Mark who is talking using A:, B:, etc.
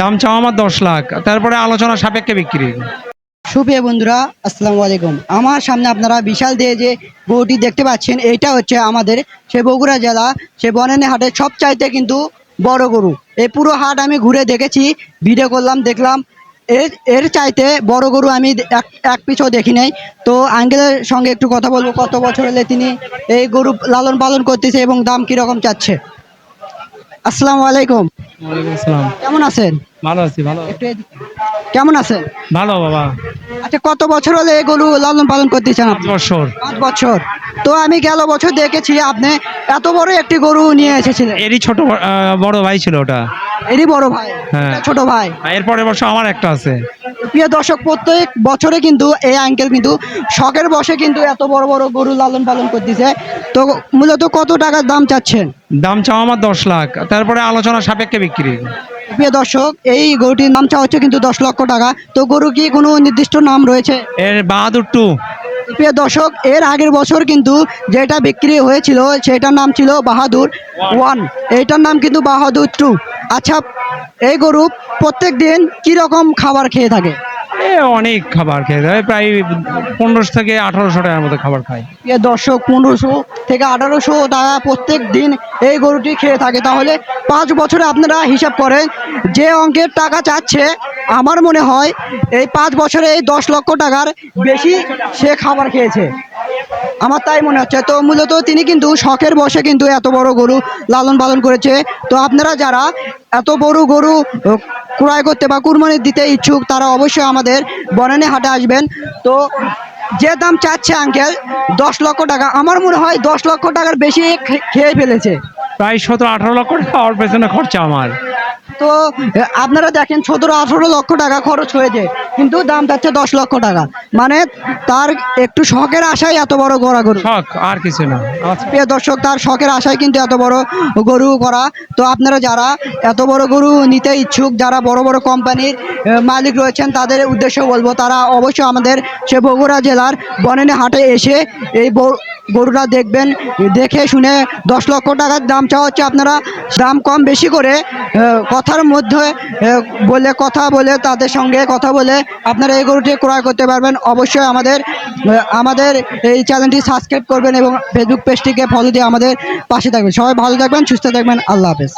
A: দাম চাওয়া আমার দশ লাখ। তারপরে আলোচনা সাপেক্ষে বিক্রি।
B: সুপ্রিয় বন্ধুরা, আসসালামু আলাইকুম। আমার সামনে আপনারা বিশাল দিয়ে যে গরুটি দেখতে পাচ্ছেন, এইটা হচ্ছে আমাদের সে বগুড়া জেলা, সে বনানী হাটের সবচাইতে কিন্তু বড় গরু। এই পুরো হাট আমি ঘুরে দেখেছি ভিডিও করলাম, দেখলাম। এর এর চাইতে বড় গরু আমি এক এক পিছও দেখি নাই। তো আঙ্কেলের সঙ্গে একটু কথা বলব, কত বছর হলে তিনি এই গরু লালন পালন করতেছে এবং দাম কীরকম চাচ্ছে? আসসালামু আলাইকুম।
A: ওয়ালাইকুম আসসালাম।
B: কেমন আছেন?
A: ভালো আছি ভালো।
B: কেমন আছেন?
A: ভালো বাবা।
B: আচ্ছা কত বছর হলে এই গরু লালন পালন করতেছেন
A: পাঁচ বছর।
B: পাঁচ বছর। তো আমি গেল বছর দেখেছি আপনি এত বড় একটি গরু নিয়ে এসেছিলেন।
A: এরই ছোট বড় ভাই ছিল ওটা।
B: এরই বড় ভাই।
A: হ্যাঁ।
B: ছোট ভাই।
A: এরপরে বছর আমার একটা আছে।
B: প্রিয় দর্শক প্রত্যেক বছরে কিন্তু এই আঙ্কেল কিন্তু শখের বসে কিন্তু এত বড় বড় গরু লালন পালন করতেছে। তো মূলত কত টাকার দাম চাচ্ছেন?
A: দাম চাও আমার দশ লাখ। তারপরে আলোচনা সাপেক্ষে বিক্রি।
B: প্রিয় দর্শক এই গরুটির নাম চা হচ্ছে কিন্তু দশ লক্ষ টাকা। তো গরু কি কোনো নির্দিষ্ট নাম রয়েছে?
A: এর বাহাদুর টু।
B: প্রিয় দর্শক এর আগের বছর কিন্তু যেটা বিক্রি হয়েছিল সেটার নাম ছিল বাহাদুর ওয়ান। এইটার নাম কিন্তু বাহাদুর টু। আচ্ছা এই গরু প্রত্যেক দিন কীরকম খাবার খেয়ে থাকে?
A: এ অনেক খাবার খেয়ে থাকে। প্রায় পনেরোশো থেকে আঠারোশো টাকার মতো খাবার খায়।
B: প্রিয় দর্শক পনেরোশো থেকে আঠারোশো টাকা প্রত্যেক দিন এই গরুটি খেয়ে থাকে। তাহলে পাঁচ বছরে আপনারা হিসাব করেন যে অঙ্কের টাকা চাচ্ছে আমার মনে হয় এই পাঁচ বছরে এই দশ লক্ষ টাকার বেশি সে খাবার খেয়েছে। আমার তাই মনে হচ্ছে। তো মূলত তিনি কিন্তু শখের বসে কিন্তু এত বড় গরু লালন পালন করেছে। তো আপনারা যারা এত বড় গরু ক্রয় করতে বা কুরবানি দিতে ইচ্ছুক, তারা অবশ্যই আমাদের বনানী হাটে আসবেন। তো যে দাম চাচ্ছে আঙ্কেল দশ লক্ষ টাকা। আমার মনে হয় দশ লক্ষ টাকার বেশি খেয়ে ফেলেছে।
A: প্রায় সতেরো আঠারো লক্ষ টাকা পেছনে খরচা আমার।
B: তো আপনারা দেখেন সতেরো আঠারো লক্ষ টাকা খরচ হয়েছে কিন্তু দাম চাচ্ছে দশ লক্ষ টাকা। মানে তার একটু শখের আশায় এত বড় গড়া গরু
A: শখ আর কিছু না। আচ্ছা।
B: প্রিয় দর্শক তার শখের আশায় কিন্তু এত বড় গরু করা। তো আপনারা যারা এত বড় গরু নিতে ইচ্ছুক যারা বড় বড় কোম্পানির মালিক রয়েছেন তাদের উদ্দেশ্য বলব তারা অবশ্যই আমাদের সে বগুড়া জেলার বনানী হাটে এসে এই গরুটা দেখবেন, দেখে শুনে দশ লক্ষ টাকার দাম চাওয়া হচ্ছে। আপনারা দাম কম বেশি করে কথার মধ্যে বলে কথা বলে, তাদের সঙ্গে কথা বলে আপনারা এই গরুটি ক্রয় করতে পারবেন। অবশ্যই আমাদের আমাদের এই চ্যানেলটি সাবস্ক্রাইব করবেন এবং ফেসবুক পেজটিকে ফলো দিয়ে আমাদের পাশে থাকবেন। সবাই ভালো থাকবেন, সুস্থ থাকবেন। আল্লাহ হাফেজ।